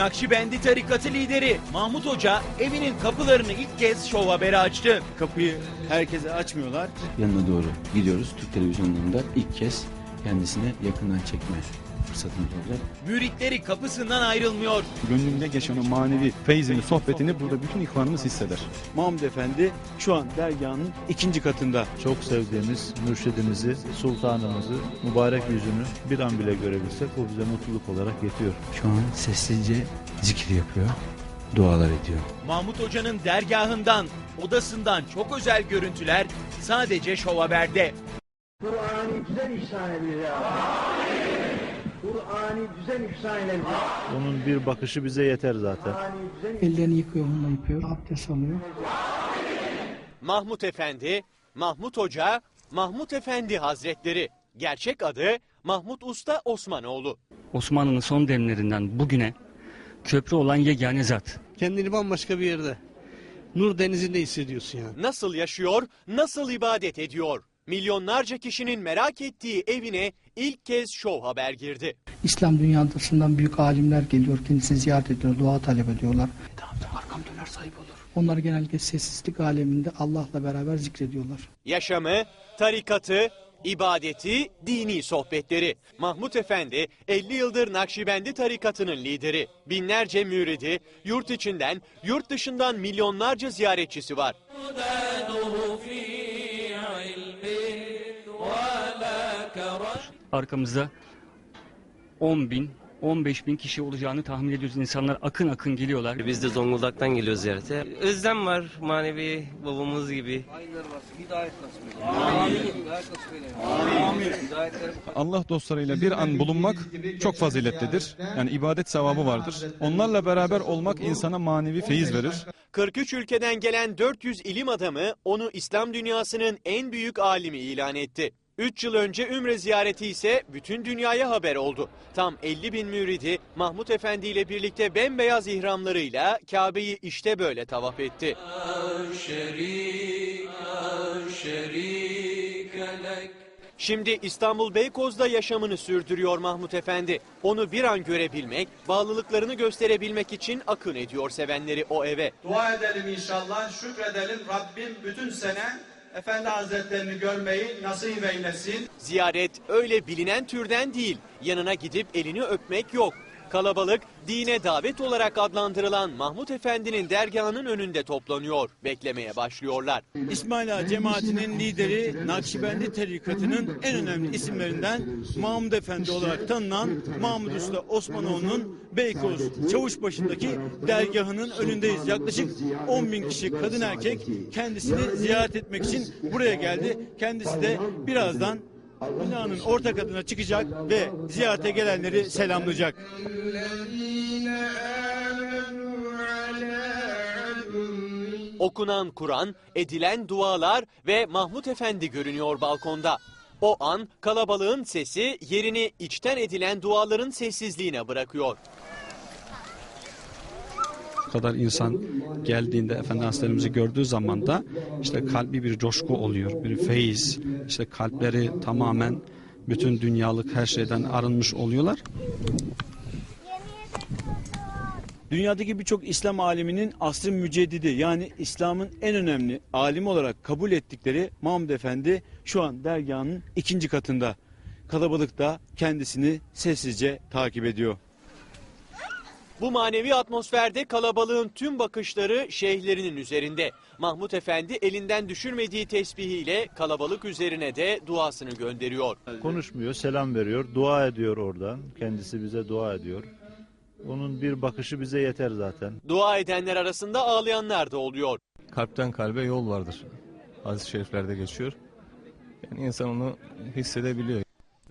Nakşibendi tarikatı lideri Mahmut Hoca evinin kapılarını ilk kez şov haberi açtı. Kapıyı herkese açmıyorlar. yanına doğru gidiyoruz. Türk televizyonlarında ilk kez kendisine yakından çekme fırsatımız olacak. Müritleri kapısından ayrılmıyor. Gönlünde geçen o manevi feyzini, sohbetini burada bütün ihvanımız hisseder. Mahmud Efendi şu an dergahın ikinci katında. çok sevdiğimiz mürşidimizi, sultanımızı, mübarek yüzünü bir an bile görebilsek bu bize mutluluk olarak yetiyor. Şu an sessizce zikir yapıyor, dualar ediyor. Mahmut Hoca'nın dergahından, odasından çok özel görüntüler sadece şov haberde. Kur'an'ı düzen ihsan eyle Kur'an'ı düzen ihsan eyle. Onun bir bakışı bize yeter zaten. Ellerini yıkıyor, onunla yıkıyor, abdest alıyor. Mahmut Efendi, Mahmut Hoca, Mahmut Efendi Hazretleri. Gerçek adı Mahmut Usta Osmanoğlu. Osmanlı'nın son demlerinden bugüne köprü olan yegane zat. Kendini bambaşka bir yerde. Nur denizinde hissediyorsun yani. Nasıl yaşıyor, nasıl ibadet ediyor? Milyonlarca kişinin merak ettiği evine ilk kez şov haber girdi. İslam dünyasından büyük alimler geliyor, kendisini ziyaret ediyor, dua talep ediyorlar. Tamam, arkam döner sahip olur. Onlar genellikle sessizlik aleminde Allah'la beraber zikrediyorlar. Yaşamı, tarikatı, ibadeti, dini sohbetleri. Mahmut Efendi 50 yıldır Nakşibendi tarikatının lideri. Binlerce müridi, yurt içinden, yurt dışından milyonlarca ziyaretçisi var. Arkamızda 10 bin, 15 bin kişi olacağını tahmin ediyoruz. İnsanlar akın akın geliyorlar. Biz de Zonguldak'tan geliyoruz ziyarete. Özlem var manevi babamız gibi. Allah dostlarıyla bir an bulunmak çok faziletlidir. Yani ibadet sevabı vardır. Onlarla beraber olmak insana manevi feyiz verir. 43 ülkeden gelen 400 ilim adamı onu İslam dünyasının en büyük alimi ilan etti. 3 yıl önce Ümre ziyareti ise bütün dünyaya haber oldu. Tam 50 bin müridi Mahmut Efendi ile birlikte bembeyaz ihramlarıyla Kabe'yi işte böyle tavaf etti. Şimdi İstanbul Beykoz'da yaşamını sürdürüyor Mahmut Efendi. Onu bir an görebilmek, bağlılıklarını gösterebilmek için akın ediyor sevenleri o eve. Dua edelim inşallah, şükredelim. Rabbim bütün sene Efendi Hazretlerini görmeyi nasip eylesin. Ziyaret öyle bilinen türden değil. Yanına gidip elini öpmek yok. Kalabalık dine davet olarak adlandırılan Mahmut Efendi'nin dergahının önünde toplanıyor. Beklemeye başlıyorlar. İsmail Ağa cemaatinin lideri Nakşibendi tarikatının en önemli isimlerinden Mahmud Efendi olarak tanınan Mahmud Usta Osmanoğlu'nun Beykoz Çavuşbaşı'ndaki dergahının önündeyiz. Yaklaşık 10 bin kişi kadın erkek kendisini ziyaret etmek için buraya geldi. Kendisi de birazdan binanın orta katına çıkacak ve ziyarete gelenleri selamlayacak. Okunan Kur'an, edilen dualar ve Mahmut Efendi görünüyor balkonda. O an kalabalığın sesi yerini içten edilen duaların sessizliğine bırakıyor. Kadar insan geldiğinde Efendi Hazretlerimizi gördüğü zaman da işte kalbi bir coşku oluyor, bir feyiz. İşte kalpleri tamamen bütün dünyalık her şeyden arınmış oluyorlar. Dünyadaki birçok İslam aliminin asrın müceddidi yani İslam'ın en önemli alimi olarak kabul ettikleri Mahmud Efendi şu an dergahının ikinci katında. Kalabalık da kendisini sessizce takip ediyor. Bu manevi atmosferde kalabalığın tüm bakışları şeyhlerinin üzerinde. Mahmut Efendi elinden düşürmediği tesbihiyle kalabalık üzerine de duasını gönderiyor. Konuşmuyor, selam veriyor, dua ediyor oradan. Kendisi bize dua ediyor. Onun bir bakışı bize yeter zaten. Dua edenler arasında ağlayanlar da oluyor. Kalpten kalbe yol vardır. Aziz şeriflerde geçiyor. Yani insan onu hissedebiliyor.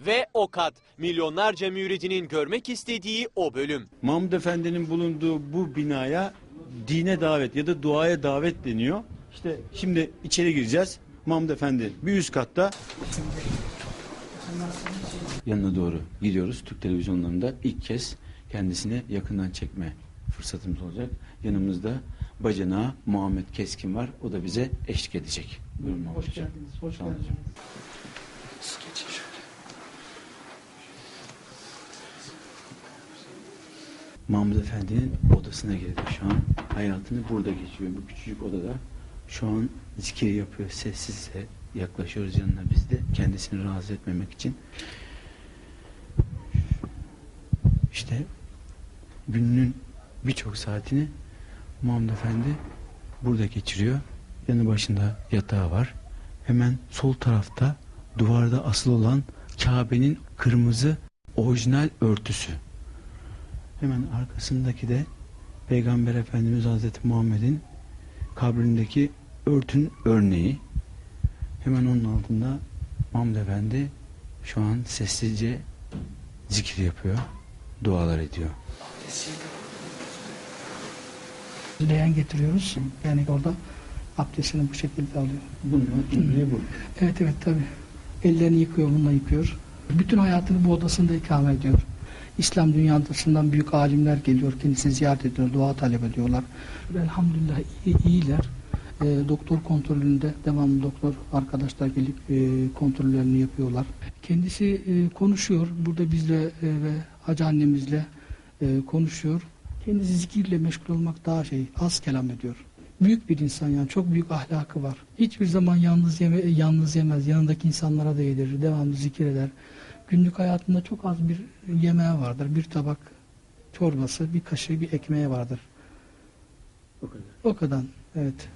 Ve o kat milyonlarca müridinin görmek istediği o bölüm. Mahmud Efendi'nin bulunduğu bu binaya dine davet ya da duaya davet deniyor. İşte şimdi içeri gireceğiz. Mahmud Efendi bir üst katta Yanına doğru gidiyoruz. Türk televizyonlarında ilk kez kendisine yakından çekme fırsatımız olacak. Yanımızda bacanağı Muhammed Keskin var. O da bize eşlik edecek. Buyurun Hoş geldiniz, hoş geldiniz. Mahmud Efendi'nin odasına girdi şu an. Hayatını burada geçiyor bu küçücük odada. Şu an zikir yapıyor sessizce. Yaklaşıyoruz yanına biz de kendisini rahatsız etmemek için. İşte gününün birçok saatini Mahmud Efendi burada geçiriyor. Yanı başında yatağı var. Hemen sol tarafta duvarda asılı olan Kabe'nin kırmızı orijinal örtüsü. Hemen arkasındaki de Peygamber Efendimiz Hazreti Muhammed'in kabrindeki örtün örneği. Hemen onun altında Mahmud Efendi şu an sessizce zikir yapıyor, dualar ediyor. Leğen getiriyoruz. Yani orada abdestini bu şekilde alıyor. Bunun ne bu? Evet evet tabi. Ellerini yıkıyor, bununla yıkıyor. Bütün hayatını bu odasında ikame ediyor. İslam dünyasından büyük alimler geliyor, kendisini ziyaret ediyor, dua talep ediyorlar. Elhamdülillah iyi, iyiler. E, doktor kontrolünde devamlı doktor arkadaşlar gelip e, kontrollerini yapıyorlar. Kendisi e, konuşuyor, burada bizle e, ve hacı annemizle e, konuşuyor. Kendisi zikirle meşgul olmak daha şey, az kelam ediyor. Büyük bir insan yani çok büyük ahlakı var. Hiçbir zaman yalnız yeme, yalnız yemez. Yanındaki insanlara da yedirir. Devamlı zikir eder. Günlük hayatında çok az bir yemeği vardır. Bir tabak çorbası, bir kaşığı, bir ekmeği vardır. O kadar. O kadar. Evet.